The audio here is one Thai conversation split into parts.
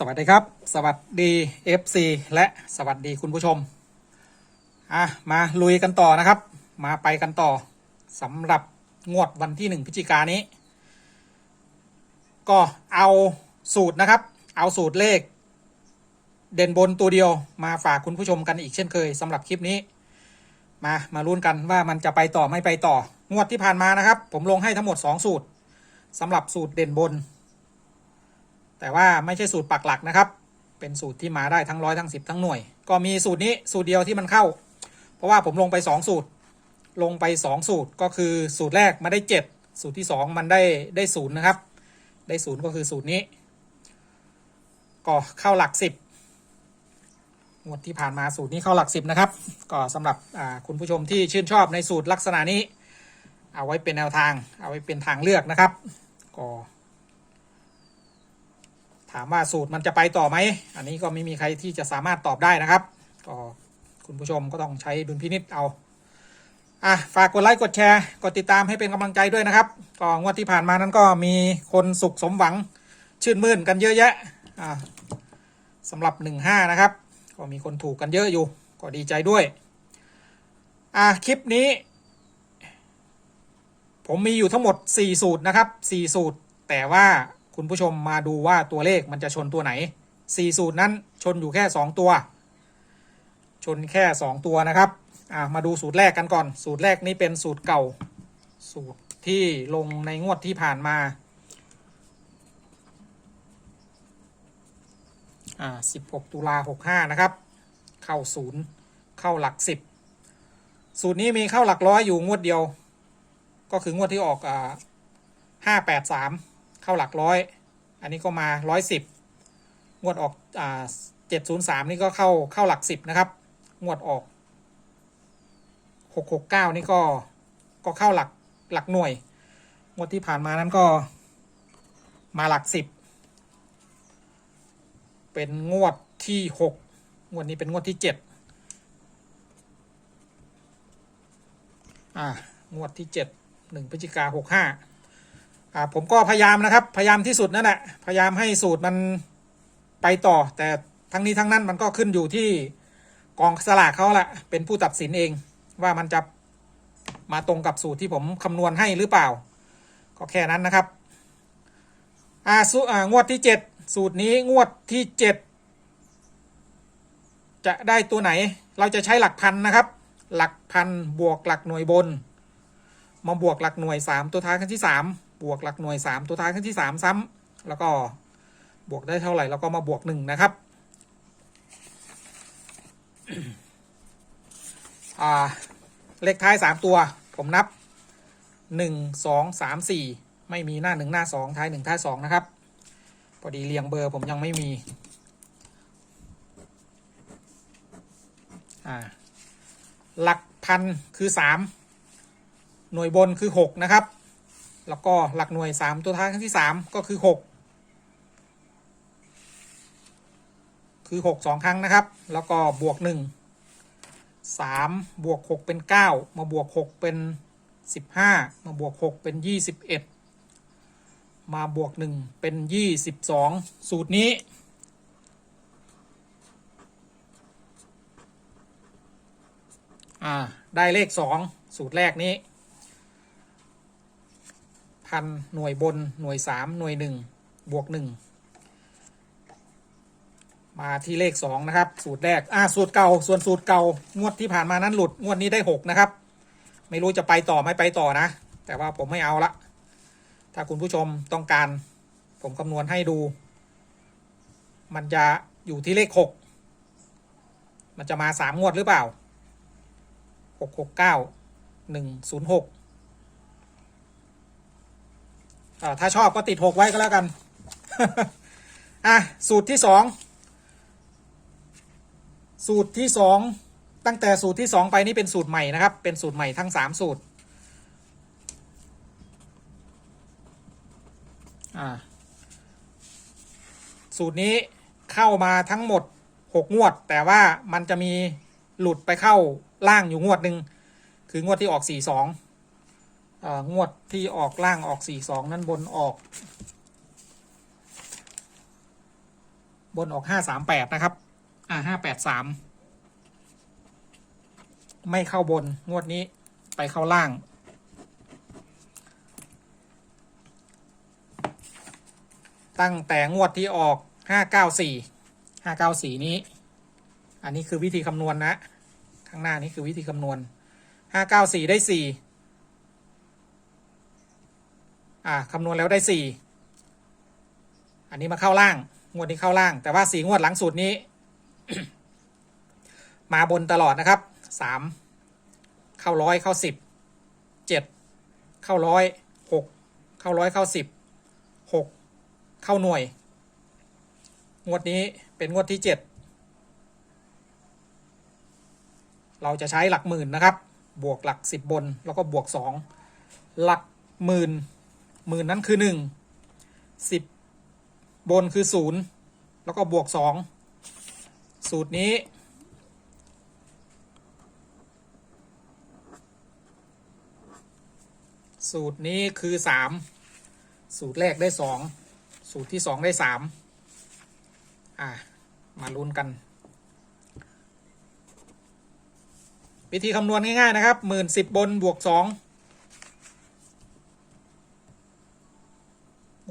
สวัสดีครับ สวัสดี FC และสวัสดีคุณผู้ชม อะ มาลุยกันต่อนะครับ มาไปกันต่อสำหรับงวดวันที่1พฤศจิกายนนี้ ก็เอาสูตรนะครับ เอาสูตรเลข เด่นบนตัวเดียวมาฝากคุณผู้ชมกันอีกเช่นเคยสำหรับคลิปนี้ มามาลุ้นกันว่ามันจะไปต่อไม่ไปต่อ งวดที่ผ่านมานะครับ ผมลงให้ทั้งหมด 2 สูตรสำหรับสูตรเด่นบน แต่ว่าไม่ใช่สูตรปักหลักนะครับ เป็นสูตรที่มาได้ทั้งร้อยทั้งสิบทั้งหน่วย ก็มีสูตรนี้สูตรเดียวที่มันเข้า เพราะว่าผมลงไป 2 สูตร ลงไป 2 สูตรก็คือสูตรแรกมาได้ 7 สูตรที่ 2 มันได้ได้ศูนย์นะครับ ได้ศูนย์ก็คือสูตรนี้ ก็เข้าหลัก 10งวดที่ผ่านมาสูตรนี้เข้าหลัก10นะครับ ก็สำหรับคุณผู้ชมที่ชื่นชอบในสูตรลักษณะนี้ เอาไว้เป็นแนวทาง เอาไว้เป็นทางเลือกนะครับ ก็ามว่าสูตรมันจะไปต่อไหม อันนี้ก็ไม่มีใครที่จะสามารถตอบได้นะครับ ก็คุณผู้ชมก็ต้องใช้ดุลพินิษเอา อะ ฝากกดไลค์ กดแชร์ กดติดตามให้เป็นกำลังใจด้วยนะครับ ก็งวดที่ผ่านมานั้นก็มีคนสุขสมหวังชื่นมื่นกันเยอะแยะ อ่าสำหรับ 15 นะครับ ก็มีคนถูกกันเยอะอยู่ ก็ดีใจด้วย อะคลิปนี้ ผมมีอยู่ทั้งหมด 4 สูตรนะครับ 4 สูตร แต่ว่า คุณผู้ชมมาดูว่าตัวเลขมันจะชนตัวไหน 4 สูตรนั้นชนอยู่แค่ 2 ตัว ชนแค่ 2 ตัวนะครับอ่ามาดูสูตรแรกกันก่อน สูตรแรกนี้เป็นสูตรเก่า สูตรที่ลงในงวดที่ผ่านมาอ่า16 ตุลา65 นะครับ เข้าศูนย์เข้าหลัก 10 สูตรนี้มีเข้าหลักร้อยอยู่งวดเดียว ก็คืองวดที่ออกอ่าห้าแปดสาม เข้าหลักร้อย อันนี้ก็มาร้อยสิบงวดออกอ่าเจ็ดศูนย์สามนี่ก็เข้าเข้าหลักสิบนะครับ งวดออกหกหกเก้านี่ก็ก็เข้าหลักหลักหน่วย งวดที่ผ่านมานั้นก็มาหลักสิบเป็นงวดที่หกงวดนี้เป็นงวดที่เจ็ดอ่างวดที่เจ็ดหนึ่งพฤศจิกาหกห้า อ่าผมก็พยายามนะครับ พยายามที่สุดนั่นแหละพยายามให้สูตรมันไปต่อ แต่ทั้งนี้ทั้งนั้นมันก็ขึ้นอยู่ที่กองสลากเขาแหละเป็นผู้ตัดสินเอง ว่ามันจะมาตรงกับสูตรที่ผมคำนวณให้หรือเปล่า ก็แค่นั้นนะครับอ่าสูอ่างวดที่เจ็ดสูตรนี้งวดที่เจ็ดจะได้ตัวไหน เราจะใช้หลักพันนะครับ หลักพันบวกหลักหน่วยบน มาบวกหลักหน่วย 3 ตัวท้ายครั้งที่ 3 บวกหลักหน่วย 3 ตัวท้ายครั้งที่ 3 ซ้ำแล้วก็บวกได้เท่าไหร่แล้วก็มาบวก 1 นะครับเลขท้าย 3 ตัว ผมนับ 1 2 3 4 ไม่มีหน้า 1 หน้า 2 ท้าย 1 ท้าย 2 นะครับ พอดีเรียงเบอร์ผมยังไม่มีหลักพันคือ 3 หน่วยบนคือ 6 นะครับ แล้วก็หลักหน่วย3ตัวท้ายครั้งที่3ก็คือ6คือ6 2ครั้งนะครับ แล้วก็บวก1 3บวก6เป็น9มาบวก6เป็น15มาบวก6เป็น21มาบวก1เป็น22สูตรนี้อ่าได้เลข2สูตรแรกนี้ พันหน่วยบนหน่วย3หน่วย1บวก1มาที่เลข2นะครับ สูตรแรก อ่าสูตรเก่าส่วนสูตรเก่างวดที่ผ่านมานั้นหลุดงวดนี้ได้6นะครับ ไม่รู้จะไปต่อไม่ไปต่อนะ แต่ว่าผมไม่เอาละ ถ้าคุณผู้ชมต้องการ ผมคำนวณให้ดู มันจะอยู่ที่เลข6มันจะมา3งวดหรือเปล่าหกหกเก้าหนึ่งศูนย์หก ถ้าชอบก็ติดหกไว้ก็แล้วกัน อะสูตรที่สองสูตรที่สองตั้งแต่สูตรที่สองไปนี่เป็นสูตรใหม่นะครับ เป็นสูตรใหม่ทั้งสามสูตร อ่า สูตรนี้เข้ามาทั้งหมดหกงวด แต่ว่ามันจะมีหลุดไปเข้าล่างอยู่งวดหนึ่งคืองวดที่ออกสี่สอง งวดที่ออกล่างออกสี่สองนั้นบนออก บนออกห้าสามแปดนะครับ อ่าห้าแปดสามไม่เข้าบนงวดนี้ไปเข้าล่างตั้งแต่งวดที่ออกห้าเก้าสี่ห้าเก้าสี่นี้ อันนี้คือวิธีคำนวณนะ ข้างหน้านี้คือวิธีคำนวณห้าเก้าสี่ได้สี่ อ่าคำนวณแล้วได้สี่อันนี้มาเข้าล่าง งวดนี้เข้าล่าง แต่ว่าสี่งวดหลังสุดนี้ มาบนตลอดนะครับสามเข้าร้อยเข้าสิบเจ็ดเข้าร้อยหกเข้าร้อยเข้าสิบหกเข้าหน่วย งวดนี้เป็นงวดที่เจ็ดเราจะใช้หลักหมื่นนะครับ บวกหลักสิบบน แล้วก็บวกสองหลักหมื่น หมื่นนั้นคือหนึ่งสิบบนคือศูนย์แล้วก็บวกสองสูตรนี้ สูตรนี้คือสามสูตรแรกได้สองสูตรที่สองได้สามอ่ามาลุ้นกัน วิธีคำนวณง่าย ๆ นะครับหมื่นสิบบนบวกสอง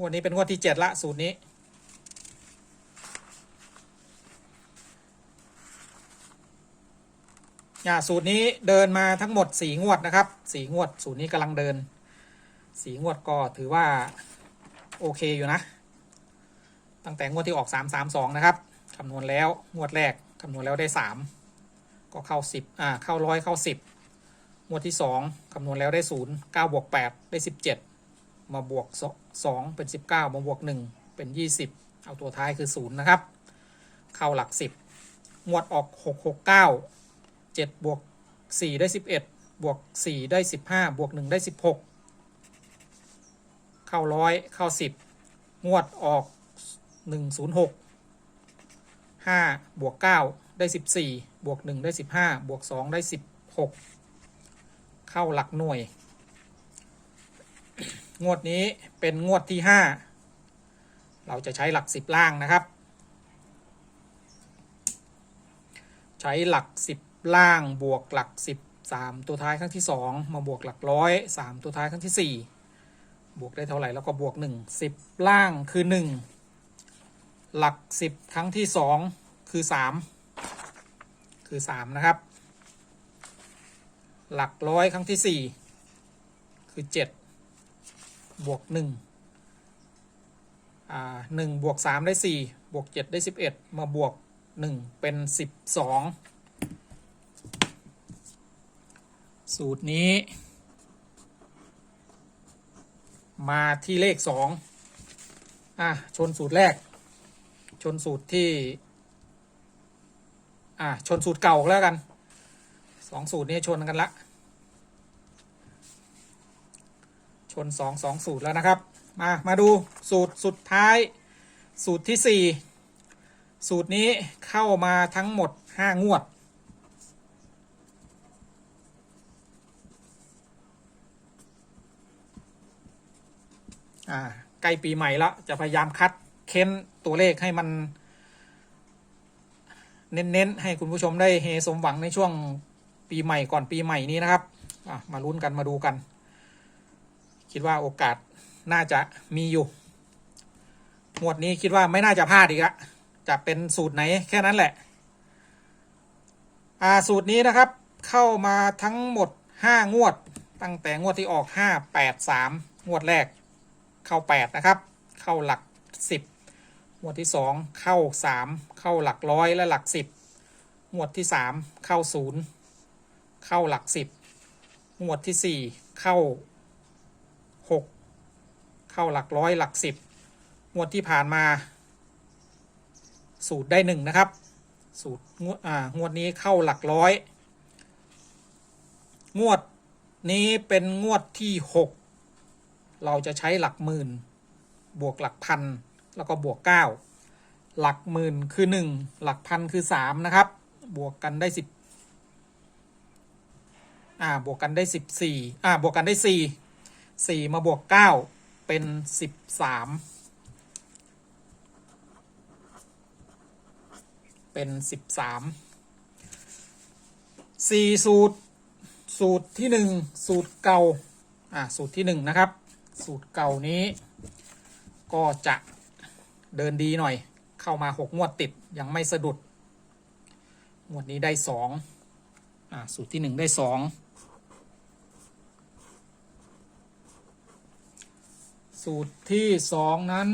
วดนี้เป็นงวดที่เจ็ดละสูตรนี้อ่าสูตรนี้เดินมาทั้งหมดสี่งวดนะครับสี่งวด สูตรนี้กำลังเดินสี่งวดก็ถือว่า โอเคอยู่นะ ตั้งแต่งวดที่ออกสามสามสองนะครับคำนวณแล้วงวดแรกคำนวณแล้วได้สามก็เข้าสิบอ่าเข้าร้อยเข้าสิบงวดที่สองคำนวณแล้วได้ศูนย์เก้าบวกแปดได้สิบเจ็ด มาบวกสองเป็นสิบเก้ามาบวกหนึ่งเป็นยี่สิบเอาตัวท้ายคือศูนย์นะครับ เข้าหลักสิบงวดออกหกหกเก้าเจ็ดบวกสี่ได้สิบเอ็ดบวกสี่ได้สิบห้าบวกหนึ่งได้สิบหกเข้าร้อยเข้าสิบงวดออกหนึ่งศูนย์หกห้าบวกเก้าได้สิบสี่บวกหนึ่งได้สิบห้าบวกสองได้สิบหกเข้าหลักหน่วย งวดนี้เป็นงวดที่ห้าเราจะใช้หลักสิบล่างนะครับ ใช้หลักสิบล่างบวกหลักสิบสามตัวท้ายครั้งที่สองมาบวกหลักร้อยสามตัวท้ายครั้งที่สี่บวกได้เท่าไหร่แล้วก็บวกหนึ่งสิบล่างคือหนึ่งหลักสิบครั้งที่สองคือสามคือสามนะครับ หลักร้อยครั้งที่สี่คือเจ็ด บวกหนึ่งอ่าหนึ่งบวกสามได้สี่บวกเจ็ดได้สิบเอ็ดมาบวกหนึ่งเป็นสิบสองสูตรนี้ มาที่เลขสองอะชนสูตรแรก ชนสูตรที่อะชนสูตรเก่าแล้วกันสองสูตรนี้ชนกันละ ช นสองสองสูตรแล้วนะครับ มามาดูสูตรสุดท้าย สูตรที่สี่สูตรนี้เข้ามาทั้งหมดห้างวด อ่าใกล้ปีใหม่แล้วจะพยายามคัดเค้นตัวเลขให้มัน เน้นๆให้คุณผู้ชมได้เฮสมหวังในช่วงปีใหม่ก่อนปีใหม่นี้นะครับอะมาลุ้นกันมาดูกัน คิดว่าโอกาสน่าจะมีอยู่ หมวดนี้คิดว่าไม่น่าจะพลาดอีกละจะเป็นสูตรไหนแค่นั้นแหละ อ่าสูตรนี้นะครับ เข้ามาทั้งหมด 5 งวด ตั้งแต่งวดที่ออก 5 8 3 งวดแรก เข้า 8 นะครับ เข้าหลัก 10 งวดที่ 2 เข้า 3 เข้าหลักร้อยและหลัก 10 งวดที่ 3 เข้า 0 เข้าหลัก 10 งวดที่ 4 เข้า เข้าหลักร้อยหลัก10งวดที่ผ่านมา สูตรได้หนึ่งนะครับ สูตรงวดอ่างวดนี้เข้าหลักร้อย งวดนี้เป็นงวดที่หกเราจะใช้หลักหมื่น บวกหลักพัน แล้วก็บวกเก้าหลักหมื่นคือหนึ่งหลักพันคือสามนะครับ บวกกันได้สิบอ่าบวกกันได้สิบสี่อ่าบวกกันได้สี่สี่มาบวกเก้า เป็นสิบสามเป็นสิบสามสี่สูตร สูตรที่หนึ่งสูตรเก่า อ่า สูตรที่หนึ่งนะครับ สูตรเก่านี้ ก็จะเดินดีหน่อย เข้ามาหกงวดติดยังไม่สะดุด งวดนี้ได้สองอ่า สูตรที่หนึ่งได้สอง สูตรที่สองนั้น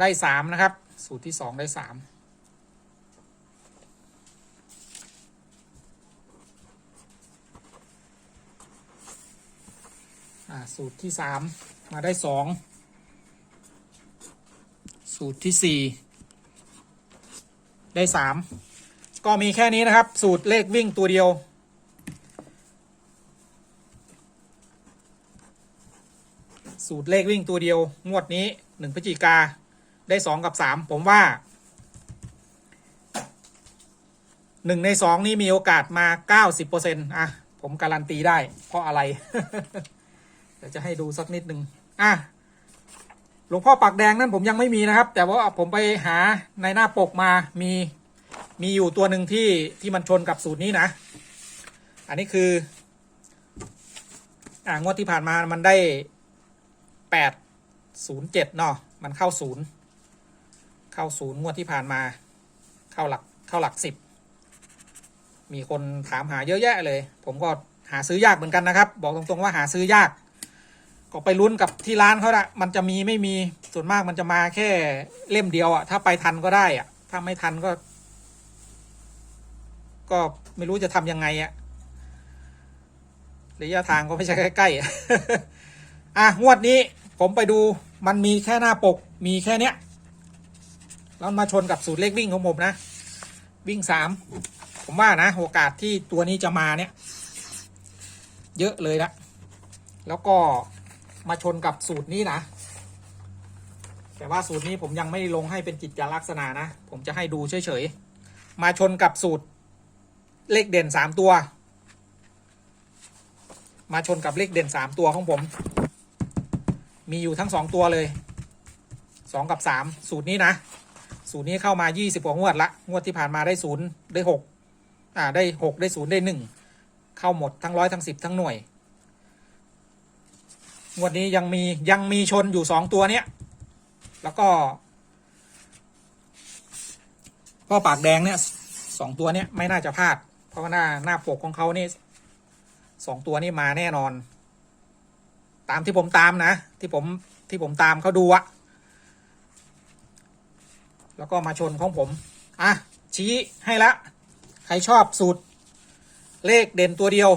ได้สามนะครับ สูตรที่สองได้สามอ่าสูตรที่สามมาได้สองสูตรที่สี่ได้สามก็มีแค่นี้นะครับ สูตรเลขวิ่งตัวเดียว สูตรเลขวิ่งตัวเดียว งวดนี้หนึ่งพฤศจิกาได้สองกับสามผมว่าหนึ่งในสองนี่มีโอกาสมาเก้าสิบเปอร์เซ็นต์อะ ผมการันตีได้ เพราะอะไร เดี๋ยวจะให้ดูสักนิดหนึ่งอะหลวงพ่อปากแดงนั่นผมยังไม่มีนะครับ แต่ว่าผมไปหาในหน้าปกมามีมีอยู่ตัวหนึ่งที่ที่มันชนกับสูตรนี้นะ อันนี้คือ อ่างวดที่ผ่านมามันได้ แปดศูนย์เจ็ดเนาะมันเข้าศูนย์เข้าศูนย์งวดที่ผ่านมา เข้าหลักเข้าหลักสิบมีคนถามหาเยอะแยะเลย ผมก็หาซื้อยากเหมือนกันนะครับ บอกตรงๆว่าหาซื้อยาก ก็ไปลุ้นกับที่ร้านเขาละมันจะมีไม่มีส่วนมากมันจะมาแค่เล่มเดียวอะถ้าไปทันก็ได้อะถ้าไม่ทันก็ ก็ไม่รู้จะทำยังไงอะระยะทางก็ไม่ใช่ใกล้ๆอะอะงวดนี้ ผมไปดูมันมีแค่หน้าปกมีแค่เนี้ยแล้วมาชนกับสูตรเลขวิ่งของผมนะ วิ่งสามผมว่านะโอกาสที่ตัวนี้จะมาเนี่ย เยอะเลยละแล้วก็มาชนกับสูตรนี้นะ แต่ว่าสูตรนี้ผมยังไม่ลงให้เป็นกิจลักษณะนะ ผมจะให้ดูเฉยๆ มาชนกับสูตรเลขเด่นสามตัว มาชนกับเลขเด่นสามตัวของผม มีอยู่ทั้งสองตัวเลยสองกับสามสูตรนี้นะ สูตรนี้เข้ามายี่สิบกว่างวดละ งวดที่ผ่านมาได้ศูนย์ได้หกอ่าได้หกได้ศูนย์ได้หนึ่งเข้าหมดทั้งร้อยทั้งสิบทั้งหน่วย งวดนี้ยังมียังมีชนอยู่สองตัวเนี้ย แล้วก็พ่อปากแดงเนี่ยสองตัวเนี้ยไม่น่าจะพลาด เพราะว่าหน้าหน้าปกของเขานี่สองตัวนี้มาแน่นอน ตามที่ผมตามนะ ที่ผมที่ผมตามเขาดูอะแล้วก็มาชนของผม อะ ชี้ให้ละ ใครชอบสูตร เลขเด่นตัวเดียว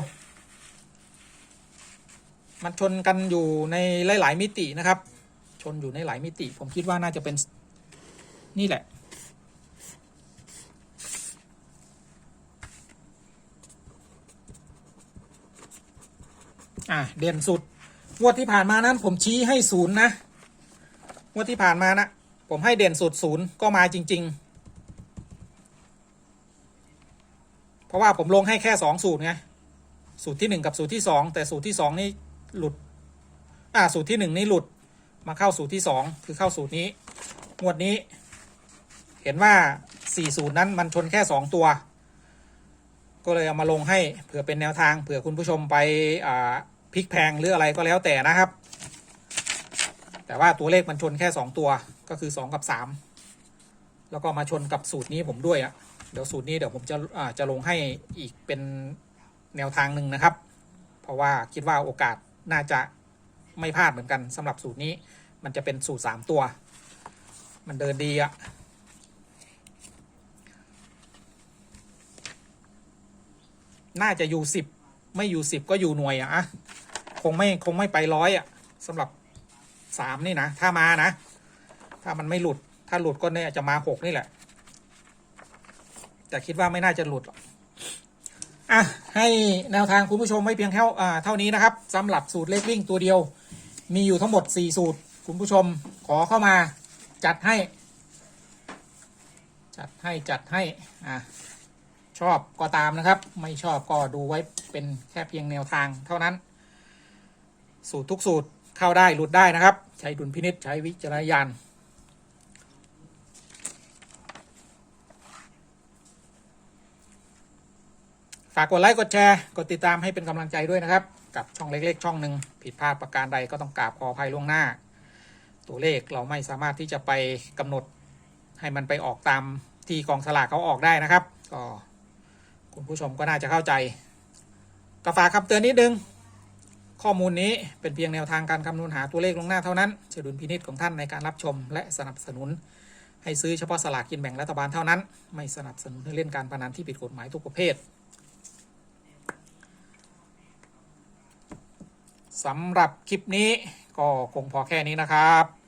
มันชนกันอยู่ในหลาย ๆ มิตินะครับ ชนอยู่ในหลายมิติ ผมคิดว่าน่าจะเป็นนี่แหละอะเด่นสุด งวดที่ผ่านมานั้นผมชี้ให้ศูนย์นะงวดที่ผ่านมานะผมให้เด่นสุดศูนย์ก็มาจริง ๆ เพราะว่าผมลงให้แค่สองสูตรไงสูตรที่หนึ่งกับสูตรที่สองแต่สูตรที่สองนี่หลุด อ่าสูตรที่หนึ่งนี่หลุดมาเข้าสูตรที่สองคือเข้าสูตรนี้ งวดนี้ เห็นว่าสี่สูตรนั้นมันชนแค่สองตัว ก็เลยเอามาลงให้เผื่อเป็นแนวทางเผื่อคุณผู้ชมไปอ่า พลิกแพงหรืออะไรก็แล้วแต่นะครับ แต่ว่าตัวเลขมันชนแค่สองตัวก็คือสองกับสามแล้วก็มาชนกับสูตรนี้ผมด้วยอะ่ะเดี๋ยวสูตรนี้เดี๋ยวผมจะอ่าจะลงให้อีกเป็นแนวทางหนึ่งนะครับ เพราะว่าคิดว่าโอกาสน่าจะไม่พลาดเหมือนกันสำหรับสูตรนี้ มันจะเป็นสูตรสามตัว มันเดินดีอะ่ะน่าจะอยู่สิบไม่อยู่สิบก็อยู่หน่วยอะอะ คงไม่คงไม่ไปร้อยอะสำหรับสามนี่นะ ถ้ามานะ ถ้ามันไม่หลุด ถ้าหลุดก็เนี่ยจะมาหกนี่แหละ แต่คิดว่าไม่น่าจะหลุดหรอกอะให้แนวทางคุณผู้ชมไว้เพียงเท่าอ่าเท่านี้นะครับสำหรับสูตรเลขวิ่งตัวเดียว มีอยู่ทั้งหมดสี่สูตร คุณผู้ชมขอเข้ามาจัดให้ จัดให้จัดให้อะชอบก็ตามนะครับ ไม่ชอบก็ดูไว้เป็นแค่เพียงแนวทางเท่านั้น สูตรทุกสูตรเข้าได้หลุดได้นะครับ ใช้ดุลพินิษใช้วิจารณญาณฝากกดไลค์กดแชร์กดติดตามให้เป็นกำลังใจด้วยนะครับ กับช่องเล็ก ๆ ช่องหนึ่งผิดพลาดประการใดก็ต้องกราบขออภัยล่วงหน้า ตัวเลขเราไม่สามารถที่จะไปกำหนดให้มันไปออกตามที่กองสลากเขาออกได้นะครับ ก็คุณผู้ชมก็น่าจะเข้าใจก็ฝากคำเตือนนิดนึง ข้อมูลนี้เป็นเพียงแนวทางการคำนวณหาตัวเลขลงหน้าเท่านั้นเฉดุลพินิจของท่านในการรับชม และสนับสนุน ให้ซื้อเฉพาะสลากกินแบ่งรัฐบาลเท่านั้น ไม่สนับสนุนให้เล่นการพนันที่ผิดกฎหมายทุกประเภทสำหรับคลิปนี้ก็คงพอแค่นี้นะครับ